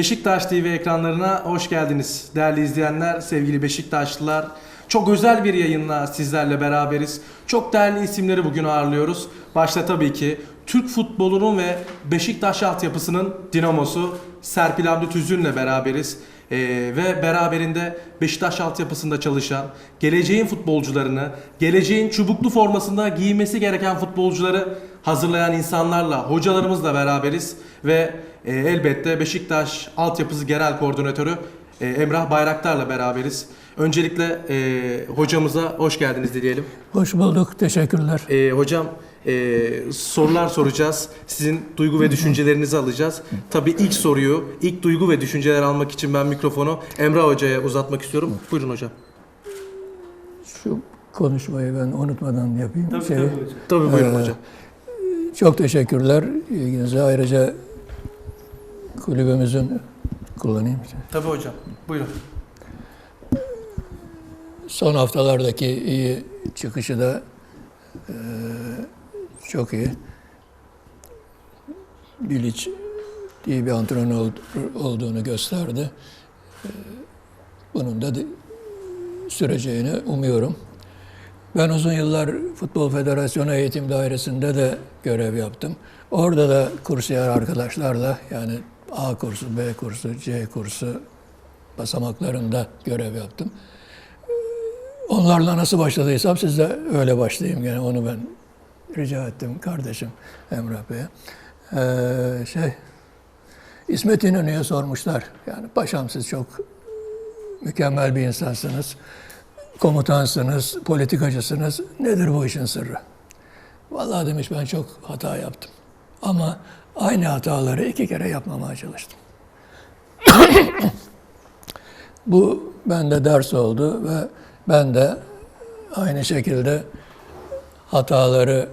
Beşiktaş TV ekranlarına hoş geldiniz. Değerli izleyenler, sevgili Beşiktaşlılar. Çok özel bir yayınla sizlerle beraberiz. Çok değerli isimleri bugün ağırlıyoruz. Başta tabii ki Türk futbolunun ve Beşiktaş altyapısının dinamosu Serpil Hamdi Tüzün'le beraberiz. Ee, ve beraberinde Beşiktaş altyapısında çalışan, geleceğin futbolcularını, geleceğin çubuklu formasında giymesi gereken futbolcuları hazırlayan insanlarla, hocalarımızla beraberiz. Ve e, elbette Beşiktaş altyapısı genel koordinatörü e, Emrah Bayraktar'la beraberiz. Öncelikle e, hocamıza hoş geldiniz dileyelim. Hoş bulduk, teşekkürler. E, hocam e, sorular soracağız. Sizin duygu ve düşüncelerinizi alacağız. Tabii ilk soruyu, ilk duygu ve düşünceler almak için ben mikrofonu Emrah Hoca'ya uzatmak istiyorum. Buyurun hocam. Şu konuşmayı ben unutmadan yapayım. Şey, Tabii buyurun Ee, hocam. Çok teşekkürler ilginize. Ayrıca kulübümüzün kullanayım. Tabii hocam. Buyurun. Son haftalardaki iyi çıkışı da eee, çok iyi. Bilic iyi bir antrenör ol- olduğunu gösterdi. Eee, Bunun da süreceğini umuyorum. Ben uzun yıllar Futbol Federasyonu Eğitim Dairesi'nde de görev yaptım. Orada da kursiyer arkadaşlarla yani A kursu, B kursu, C kursu basamaklarında görev yaptım. Onlarla nasıl başladıysam siz de öyle başlayayım gene onu ben rica ettim kardeşim Emrah Bey'e. Ee, şey İsmet İnönü'ye sormuşlar. Yani paşam siz çok mükemmel bir insansınız. Komutansınız, politikacısınız. Nedir bu işin sırrı? Vallahi demiş ben çok hata yaptım. Ama aynı hataları iki kere yapmamaya çalıştım. Bu bende ders oldu ve ben de aynı şekilde hataları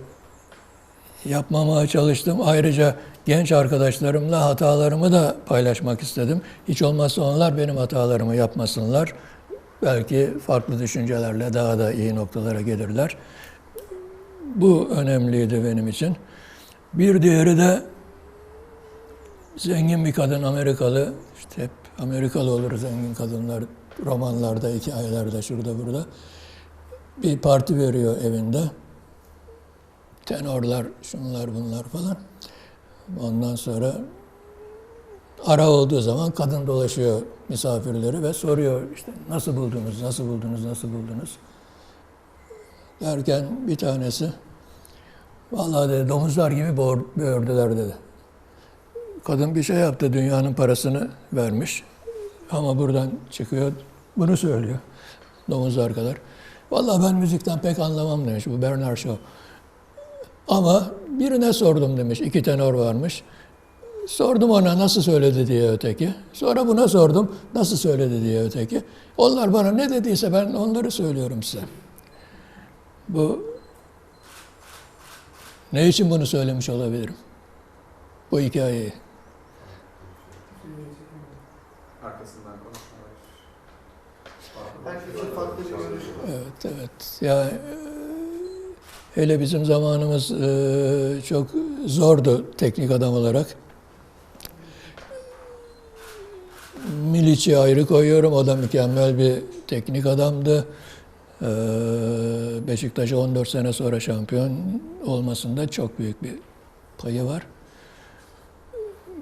yapmamaya çalıştım. Ayrıca genç arkadaşlarımla hatalarımı da paylaşmak istedim. Hiç olmazsa onlar benim hatalarımı yapmasınlar. Belki farklı düşüncelerle daha da iyi noktalara gelirler. Bu önemliydi benim için. Bir diğeri de zengin bir kadın Amerikalı, işte hep Amerikalı olur zengin kadınlar romanlarda, hikayelerde, şurada burada. Bir parti veriyor evinde. Tenorlar, şunlar bunlar falan. Ondan sonra ara olduğu zaman kadın dolaşıyor misafirleri ve soruyor işte nasıl buldunuz, nasıl buldunuz, nasıl buldunuz? Derken bir tanesi vallahi dedi domuzlar gibi böğürdüler dedi. Kadın bir şey yaptı, dünyanın parasını vermiş. Ama buradan çıkıyor, bunu söylüyor. Domuzlar kadar. Vallahi ben müzikten pek anlamam demiş bu Bernard Shaw. Ama birine sordum demiş, iki tenor varmış. Sordum ona nasıl söyledi diye öteki. Sonra buna sordum nasıl söyledi diye öteki. Onlar bana ne dediyse ben onları söylüyorum size. Bu ne için bunu söylemiş olabilirim? Bu hikayeyi. Arkasından konuşmalar. Herkesin farklı bir görüşü var. Evet, evet. Ya e, hele bizim zamanımız e, çok zordu teknik adam olarak. Miliç'i ayrı koyuyorum. O da mükemmel bir teknik adamdı. E, Beşiktaş'a 14 sene sonra şampiyon olmasında çok büyük bir payı var.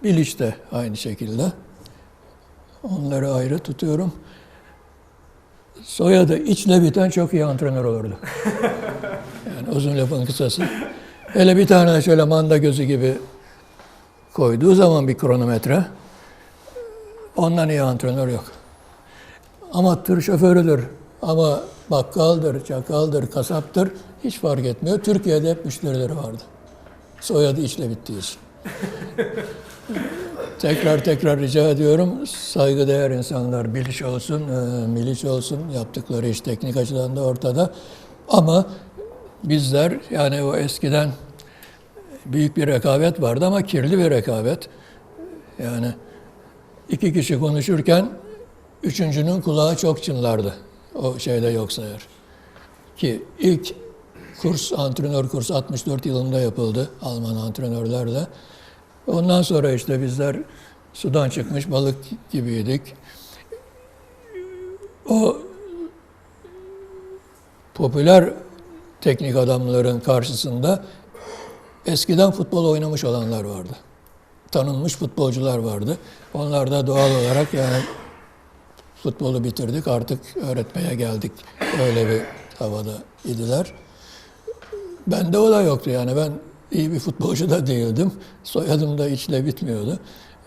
Bilic de aynı şekilde. Onları ayrı tutuyorum. Soyadı içle biten çok iyi antrenör olurdu. Yani uzun lafın kısası. Hele bir tane şöyle manda gözü gibi koyduğu zaman bir kronometre ondan iyi antrenör yok. Ama tır şoförüdür, ama bakkaldır, çakaldır, kasaptır hiç fark etmiyor. Türkiye'de hep müşterileri vardı. Soyadı içle bittiği için. Tekrar tekrar rica ediyorum. Saygıdeğer insanlar biliş olsun, e, miliç olsun. Yaptıkları iş teknik açıdan da ortada. Ama bizler yani o eskiden büyük bir rekabet vardı ama kirli bir rekabet. Yani iki kişi konuşurken üçüncünün kulağı çok çınlardı. O şeyde yoksa eğer. Ki ilk kurs, antrenör kursu 64 yılında yapıldı Alman antrenörlerle. Ondan sonra işte bizler sudan çıkmış balık gibiydik. O popüler teknik adamların karşısında eskiden futbol oynamış olanlar vardı. Tanınmış futbolcular vardı. Onlar da doğal olarak yani futbolu bitirdik artık öğretmeye geldik. Öyle bir havada idiler. Bende o da yoktu yani ben iyi bir futbolcu da değildim. Soyadım da içle bitmiyordu.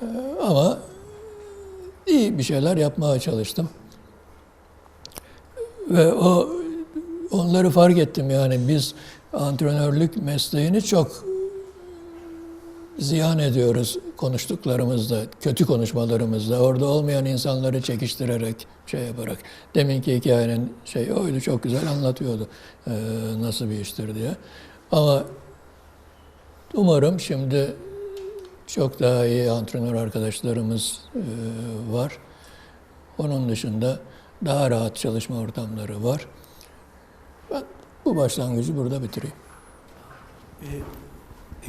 Ee, Ama iyi bir şeyler yapmaya çalıştım. Ve o onları fark ettim yani biz antrenörlük mesleğini çok ziyan ediyoruz konuştuklarımızda, kötü konuşmalarımızda. Orada olmayan insanları çekiştirerek, şey yaparak. Deminki hikayenin şey oydu, çok güzel anlatıyordu ee, nasıl bir iştir diye. Ama umarım şimdi çok daha iyi antrenör arkadaşlarımız e, var. Onun dışında daha rahat çalışma ortamları var. Ben bu başlangıcı burada bitireyim.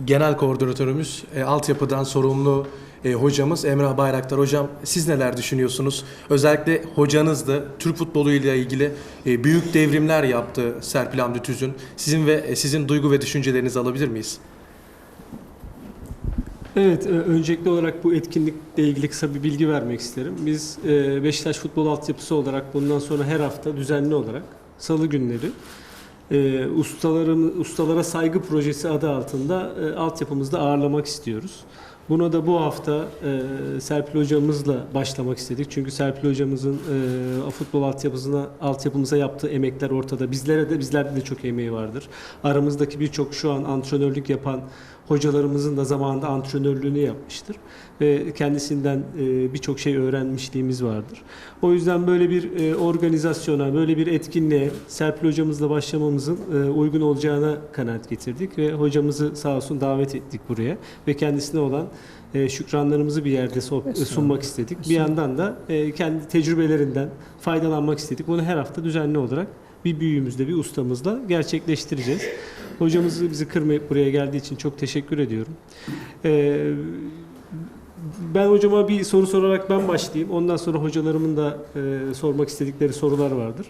Genel koordinatörümüz, e, altyapıdan sorumlu e, hocamız Emrah Bayraktar. Hocam siz neler düşünüyorsunuz? Özellikle hocanız da Türk futbolu ile ilgili e, büyük devrimler yaptı Serpil Hamdi Tüzün. Sizin ve e, sizin duygu ve düşüncelerinizi alabilir miyiz? Evet, e, öncelikli olarak bu etkinlikle ilgili kısa bir bilgi vermek isterim. Biz e, Beşiktaş Futbol Altyapısı olarak bundan sonra her hafta düzenli olarak salı günleri e, ustalarım, ustalara saygı projesi adı altında altyapımızda ağırlamak istiyoruz. Buna da bu hafta e, Serpil hocamızla başlamak istedik. Çünkü Serpil hocamızın e, futbol altyapısına altyapımıza yaptığı emekler ortada. Bizlere de bizlerde de çok emeği vardır. Aramızdaki birçok şu an antrenörlük yapan hocalarımızın da zamanında antrenörlüğünü yapmıştır. Ve kendisinden e, birçok şey öğrenmişliğimiz vardır. O yüzden böyle bir e, organizasyona, böyle bir etkinliğe Serpil hocamızla başlamamızın e, uygun olacağına kanaat getirdik ve hocamızı sağ olsun davet ettik buraya ve kendisine olan e, şükranlarımızı bir yerde so- sunmak istedik. Bir yandan da e, kendi tecrübelerinden faydalanmak istedik. Bunu her hafta düzenli olarak bir büyüğümüzle, bir ustamızla gerçekleştireceğiz. Hocamızı bizi kırmayıp buraya geldiği için çok teşekkür ediyorum. Ee, ben hocama bir soru sorarak ben başlayayım. Ondan sonra hocalarımın da e, sormak istedikleri sorular vardır.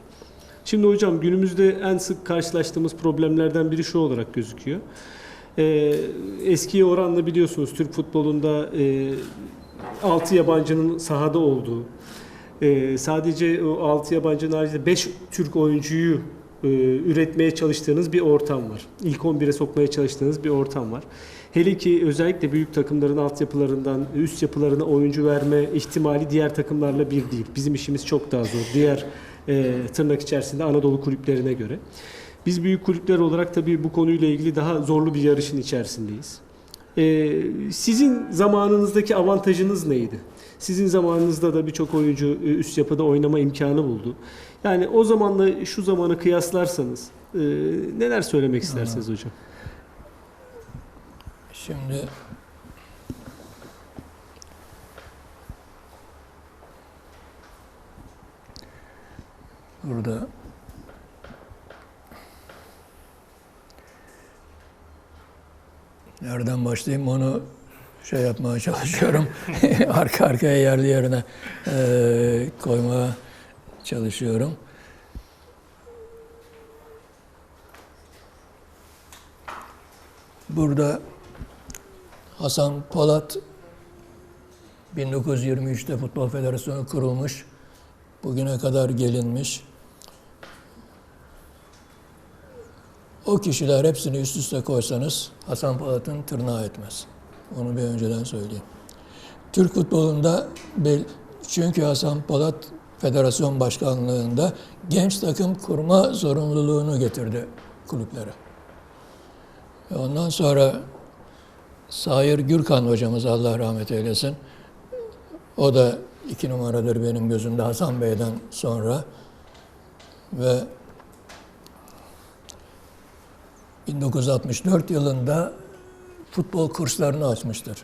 Şimdi hocam günümüzde en sık karşılaştığımız problemlerden biri şu olarak gözüküyor. Ee, eskiye oranla biliyorsunuz Türk futbolunda e, 6 yabancının sahada olduğu, e, sadece o 6 yabancının haricinde 5 Türk oyuncuyu üretmeye çalıştığınız bir ortam var. İlk 11'e sokmaya çalıştığınız bir ortam var. Hele ki özellikle büyük takımların altyapılarından üst yapılarına oyuncu verme ihtimali diğer takımlarla bir değil. Bizim işimiz çok daha zor. Diğer e, tırnak içerisinde Anadolu kulüplerine göre. Biz büyük kulüpler olarak tabii bu konuyla ilgili daha zorlu bir yarışın içerisindeyiz. E, sizin zamanınızdaki avantajınız neydi? Sizin zamanınızda da birçok oyuncu e, üst yapıda oynama imkanı buldu. Yani o zamanla şu zamanı kıyaslarsanız e, neler söylemek istersiniz hocam? Şimdi burada nereden başlayayım onu şey yapmaya çalışıyorum. Arka arkaya yerli yerine eee koymaya çalışıyorum. Burada Hasan Polat 1923'te Futbol Federasyonu kurulmuş. Bugüne kadar gelinmiş. O kişiler hepsini üst üste koysanız Hasan Polat'ın tırnağı etmez. Onu bir önceden söyleyeyim. Türk futbolunda çünkü Hasan Polat federasyon başkanlığında genç takım kurma zorunluluğunu getirdi kulüplere. Ondan sonra Sayır Gürkan hocamız Allah rahmet eylesin. O da iki numaradır benim gözümde Hasan Bey'den sonra. Ve 1964 yılında futbol kurslarını açmıştır.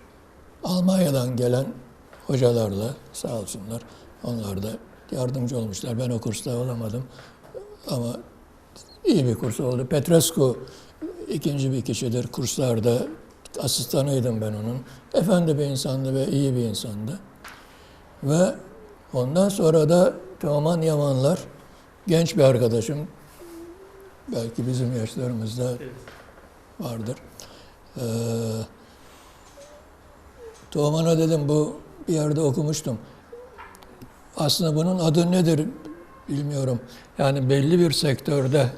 Almanya'dan gelen hocalarla sağ olsunlar. Onlar da yardımcı olmuşlar. Ben o kursta olamadım. Ama iyi bir kurs oldu. Petrescu ikinci bir kişidir kurslarda asistanıydım ben onun. Efendi bir insandı ve iyi bir insandı. Ve ondan sonra da Teoman Yamanlar, genç bir arkadaşım, belki bizim yaşlarımızda vardır. Ee, Teoman'a dedim bu bir yerde okumuştum. Aslında bunun adı nedir bilmiyorum. Yani belli bir sektörde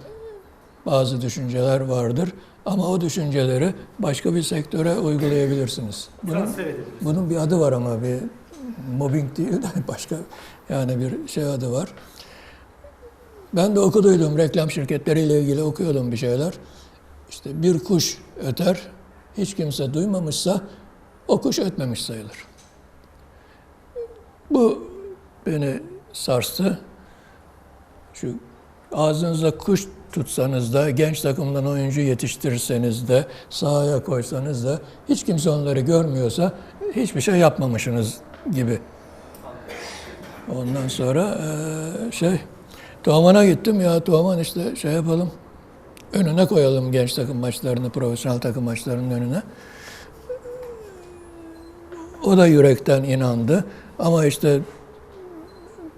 bazı düşünceler vardır ama o düşünceleri başka bir sektöre uygulayabilirsiniz. Bunun, bunun bir adı var ama bir mobbing değil de başka yani bir şey adı var. Ben de okuduydum reklam şirketleriyle ilgili okuyordum bir şeyler. İşte bir kuş öter, hiç kimse duymamışsa o kuş ötmemiş sayılır. Bu beni sarstı. Şu ağzınıza kuş tutsanız da, genç takımdan oyuncu yetiştirirseniz de, sahaya koysanız da, hiç kimse onları görmüyorsa hiçbir şey yapmamışsınız gibi. Ondan sonra şey, Teoman'a gittim ya Teoman işte şey yapalım, önüne koyalım genç takım maçlarını, profesyonel takım maçlarının önüne. O da yürekten inandı. Ama işte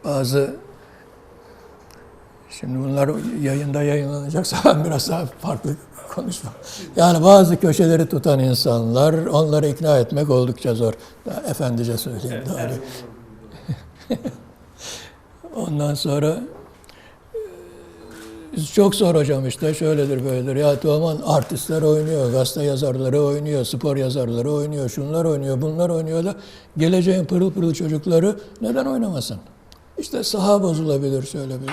bazı şimdi bunlar yayında yayınlanacaksa ben biraz daha farklı konuşmam. Yani bazı köşeleri tutan insanlar onları ikna etmek oldukça zor. Daha efendice söyleyeyim. daha Ondan sonra e, çok zor hocam işte şöyledir böyledir. Ya Teoman artistler oynuyor, gazete yazarları oynuyor, spor yazarları oynuyor, şunlar oynuyor, bunlar oynuyor da geleceğin pırıl pırıl çocukları neden oynamasın? İşte saha bozulabilir şöyle bir.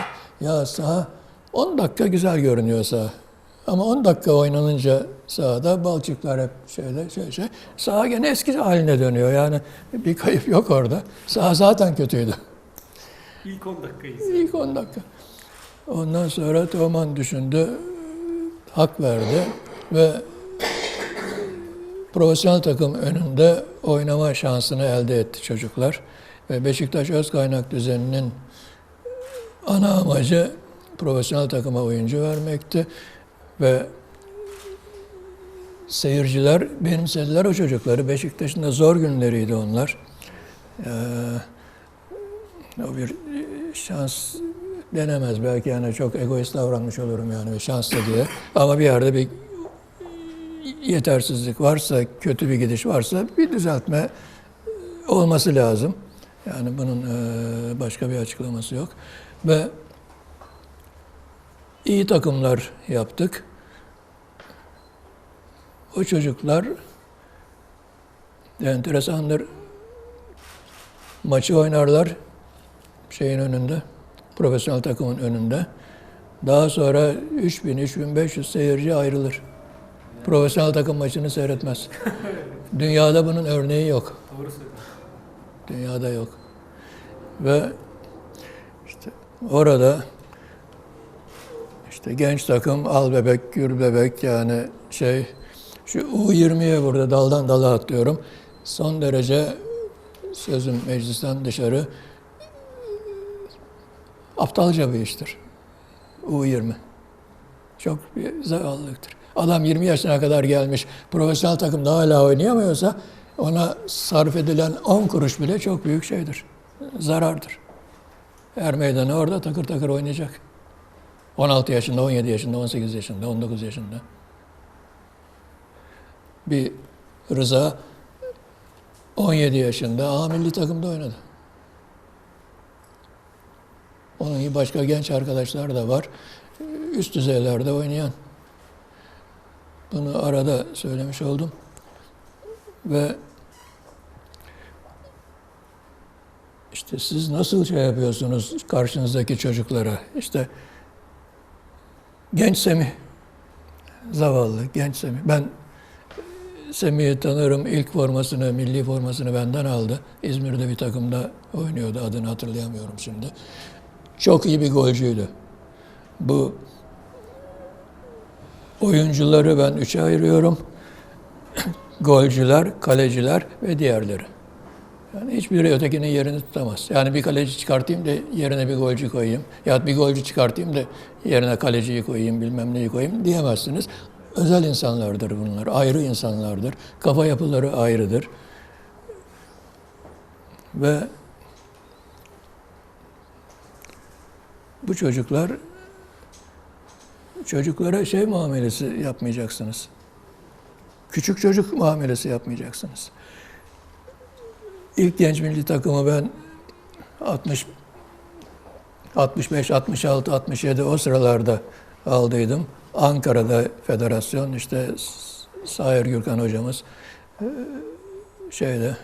Ya saha 10 dakika güzel görünüyor saha. Ama 10 dakika oynanınca sahada balçıklar hep şöyle şey şey. Saha gene eski haline dönüyor. Yani bir kayıp yok orada. Saha zaten kötüydü. İlk 10 dakikayız. İlk 10 dakika. Ondan sonra Teoman düşündü, hak verdi ve profesyonel takım önünde oynama şansını elde etti çocuklar. Ve Beşiktaş öz kaynak düzeninin ana amacı profesyonel takıma oyuncu vermekti. Ve seyirciler benimsediler o çocukları. Beşiktaş'ın da zor günleriydi onlar. Ee, o bir şans denemez belki yani çok egoist davranmış olurum yani şanslı diye. Ama bir yerde bir yetersizlik varsa, kötü bir gidiş varsa bir düzeltme olması lazım. Yani bunun eee, başka bir açıklaması yok. Ve iyi takımlar yaptık. O çocuklar enteresandır. Maçı oynarlar şeyin önünde, profesyonel takımın önünde. Daha sonra 3000-3500 seyirci ayrılır. Profesyonel takım maçını seyretmez. Dünyada bunun örneği yok. Doğru söylüyorsun. Dünyada yok. Ve işte orada işte genç takım al bebek, gür bebek yani şey şu U20'ye burada daldan dala atlıyorum. Son derece sözüm meclisten dışarı aptalca bir iştir. U20. Çok bir zavallılıktır. Adam 20 yaşına kadar gelmiş, profesyonel takımda hala oynayamıyorsa ona sarf edilen 10 kuruş bile çok büyük şeydir. Zarardır. Her meydanı orada takır takır oynayacak. 16 yaşında, 17 yaşında, 18 yaşında, 19 yaşında. Bir Rıza 17 yaşında A milli takımda oynadı. Onun gibi başka genç arkadaşlar da var. Üst düzeylerde oynayan. Bunu arada söylemiş oldum. Ve işte siz nasıl şey yapıyorsunuz karşınızdaki çocuklara? İşte genç Semih, zavallı genç Semih. Ben Semih'i tanırım. İlk formasını, milli formasını benden aldı. İzmir'de bir takımda oynuyordu. Adını hatırlayamıyorum şimdi. Çok iyi bir golcüydü. Bu oyuncuları ben üçe ayırıyorum. Golcüler, kaleciler ve diğerleri. Yani hiçbiri ötekinin yerini tutamaz. Yani bir kaleci çıkartayım da yerine bir golcü koyayım. Ya bir golcü çıkartayım da yerine kaleciyi koyayım, bilmem neyi koyayım diyemezsiniz. özel insanlardır bunlar. Ayrı insanlardır. Kafa yapıları ayrıdır. Ve bu çocuklar çocuklara şey muamelesi yapmayacaksınız. Küçük çocuk muamelesi yapmayacaksınız. İlk genç milli takımı ben 60 65, 66, 67 o sıralarda aldıydım. Ankara'da federasyon işte Sayer Gürkan hocamız eee, şeyde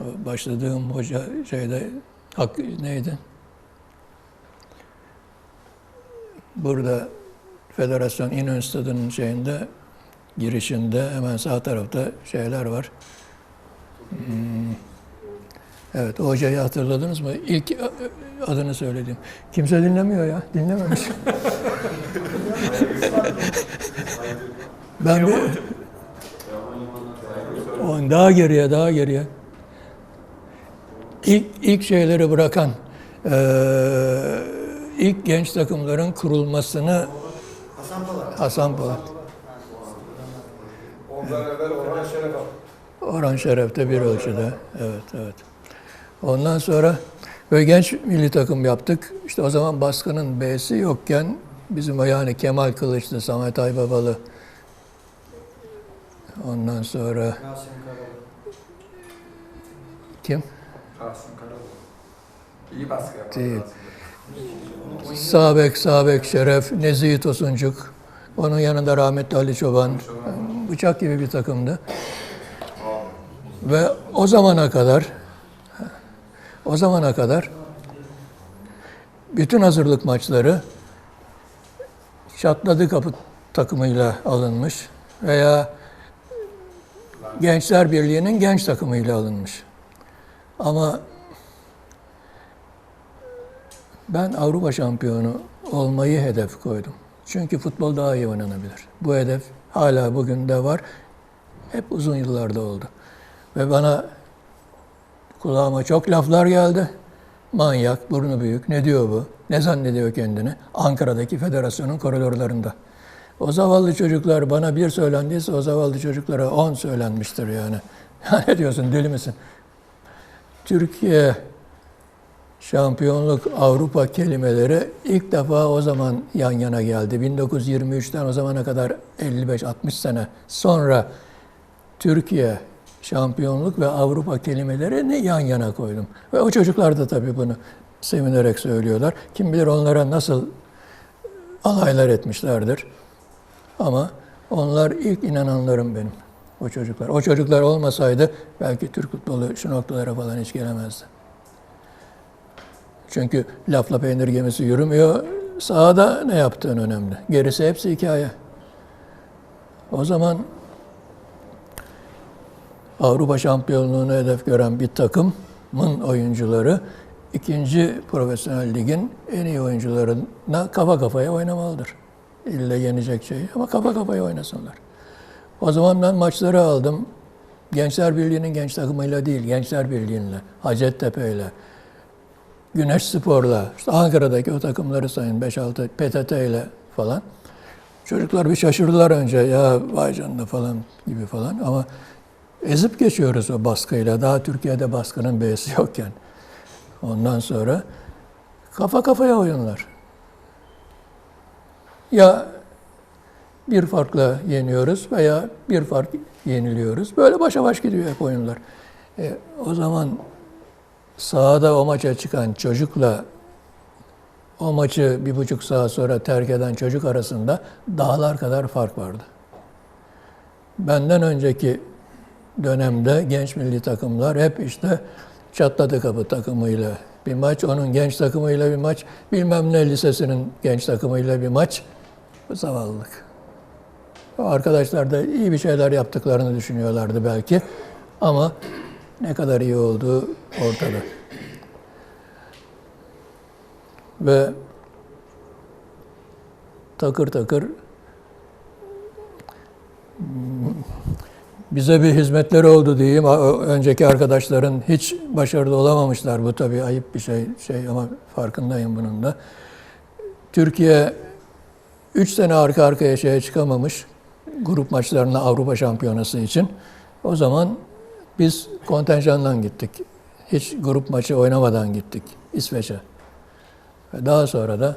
o başladığım hoca şeyde hak neydi? Burada federasyon İnönü Stadı'nın şeyinde girişinde hemen sağ tarafta şeyler var. Hmm. Evet, o hocayı hatırladınız mı? İlk e, adını söyledim. Kimse dinlemiyor ya, dinlememiş. ben bir... On daha geriye, daha geriye. İlk, ilk şeyleri bırakan, eee, ilk genç takımların kurulmasını Hasan Polat. Ondan evvel Orhan Şeref. Orhan Şeref'te bir ölçüde. Evet, evet. Ondan sonra böyle genç milli takım yaptık. İşte o zaman baskının B'si yokken bizim o yani Kemal Kılıçlı, Samet Aybabalı. Ondan sonra Rasim Karalı. kim? Rasim Karalı. İyi baskı yapar. Değil. Rasim. Sabek, Sabek Şeref, Nezih Tosuncuk. Onun yanında rahmetli Ali Çoban. Bıçak gibi bir takımdı. Ve o zamana kadar o zamana kadar bütün hazırlık maçları Çatladı Kapı takımıyla alınmış veya Gençler Birliği'nin genç takımıyla alınmış. Ama ben Avrupa şampiyonu olmayı hedef koydum. Çünkü futbol daha iyi oynanabilir. Bu hedef hala bugün de var. Hep uzun yıllarda oldu. Ve bana kulağıma çok laflar geldi. Manyak, burnu büyük, ne diyor bu? Ne zannediyor kendini? Ankara'daki federasyonun koridorlarında. O zavallı çocuklar bana bir söylendiyse o zavallı çocuklara on söylenmiştir yani. Ya ne diyorsun deli misin? Türkiye şampiyonluk Avrupa kelimeleri ilk defa o zaman yan yana geldi. 1923'ten o zamana kadar 55-60 sene sonra Türkiye şampiyonluk ve Avrupa kelimelerini yan yana koydum. Ve o çocuklar da tabii bunu sevinerek söylüyorlar. Kim bilir onlara nasıl alaylar etmişlerdir. Ama onlar ilk inananlarım benim. O çocuklar. O çocuklar olmasaydı belki Türk futbolu şu noktalara falan hiç gelemezdi. Çünkü lafla peynir gemisi yürümüyor. Sahada ne yaptığın önemli. Gerisi hepsi hikaye. O zaman Avrupa şampiyonluğunu hedef gören bir takımın oyuncuları ikinci profesyonel ligin en iyi oyuncularına kafa kafaya oynamalıdır. İlle yenecek şey ama kafa kafaya oynasınlar. O zaman ben maçları aldım. Gençler Birliği'nin genç takımıyla değil, Gençler Birliği'yle, Hacettepe'yle, Güneş Spor'la, işte Ankara'daki o takımları sayın 5-6 PTT ile falan. Çocuklar bir şaşırdılar önce ya vay canına falan gibi falan ama ezip geçiyoruz o baskıyla. Daha Türkiye'de baskının B'si yokken. Ondan sonra kafa kafaya oyunlar. Ya bir farkla yeniyoruz veya bir fark yeniliyoruz. Böyle başa baş gidiyor hep oyunlar. E, o zaman sahada o maça çıkan çocukla o maçı bir buçuk saat sonra terk eden çocuk arasında dağlar kadar fark vardı. Benden önceki dönemde genç milli takımlar hep işte çatladı kapı takımıyla bir maç, onun genç takımıyla bir maç, bilmem ne lisesinin genç takımıyla bir maç. Bu zavallılık. O arkadaşlar da iyi bir şeyler yaptıklarını düşünüyorlardı belki. Ama ne kadar iyi olduğu ortada. Ve takır takır bize bir hizmetleri oldu diyeyim. Önceki arkadaşların hiç başarılı olamamışlar. Bu tabii ayıp bir şey, şey ama farkındayım bunun da. Türkiye 3 sene arka arkaya şeye çıkamamış grup maçlarına Avrupa Şampiyonası için. O zaman biz kontenjandan gittik. Hiç grup maçı oynamadan gittik İsveç'e. Ve daha sonra da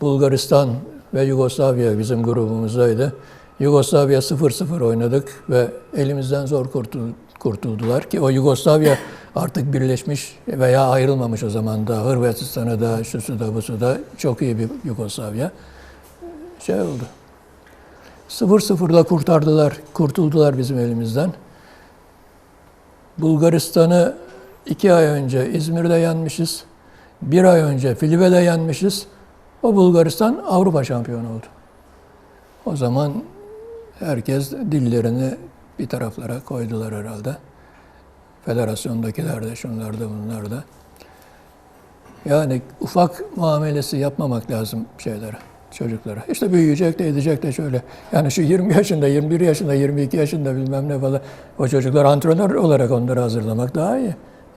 Bulgaristan ve Yugoslavya bizim grubumuzdaydı. Yugoslavya 0-0 oynadık ve elimizden zor kurtul- kurtuldular ki o Yugoslavya artık birleşmiş veya ayrılmamış o zaman da Hırvatistan'ı da şusu da busu da çok iyi bir Yugoslavya. Şey oldu. 0-0'la kurtardılar, kurtuldular bizim elimizden. Bulgaristan'ı iki ay önce İzmir'de yenmişiz. Bir ay önce Filibe'de yenmişiz. O Bulgaristan Avrupa şampiyonu oldu. O zaman herkes dillerini bir taraflara koydular herhalde. Federasyondakiler de, şunlar da, bunlar da. Yani ufak muamelesi yapmamak lazım şeylere, çocuklara. İşte büyüyecek de edecek de şöyle. Yani şu 20 yaşında, 21 yaşında, 22 yaşında bilmem ne falan o çocuklar antrenör olarak onları hazırlamak daha iyi.